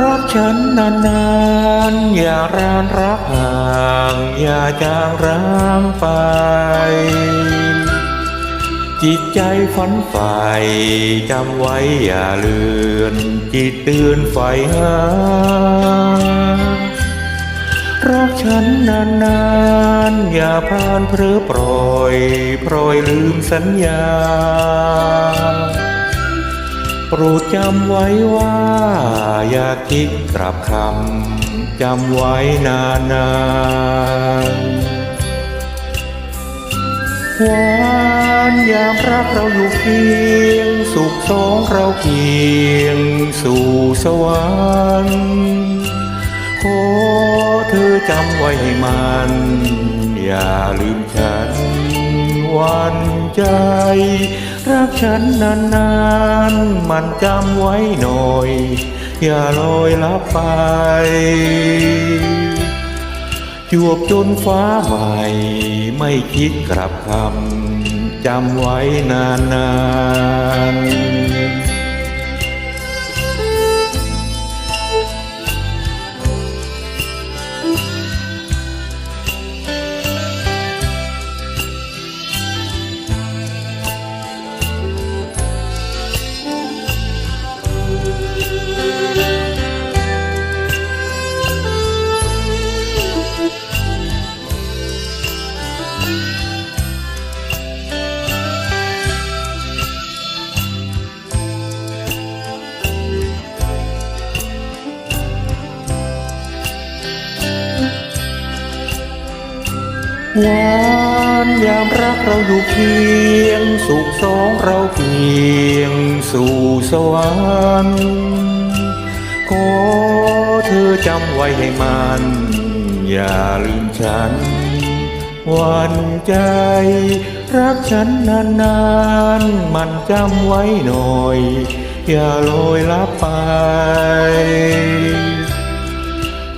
รักฉันนานๆ อย่ารานรักห่าง อย่าจางร้างไป จิตใจฝันใฝ่จำไว้อย่าเลือนจิตเตือนไฟหารักฉันนานๆ อย่าพลานเพลอปล่อยพลอยลืมสัญญา โปรดจำไว้ว่า อย่าคิกลับคำจำไว้นานๆหวานยามรักเราอยู่เคียง สุขสองเราเคียง สู่สวรรค์ขอเธอจำไว้ให้มัน อย่าลืมฉัน วันใจ รักฉันนานๆ มันจำไว้หน่อย อย่าลอยลับไป จวบจนฟ้าใหม่ ไม่คิดกลับคำจำไว้นานๆ หวานยามรักเราอยู่เคียง สุขสองเราเพียงสู่สวรรค์ขอเธอจำไว้ให้มัน อย่าลืมฉัน วันใจ รักฉันนานๆ มันจำไว้หน่อย อย่าลอยลับไป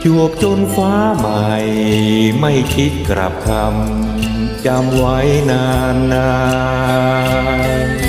จวบจนฟ้าใหม่ ไม่คิดกลับคำจำไว้นานๆ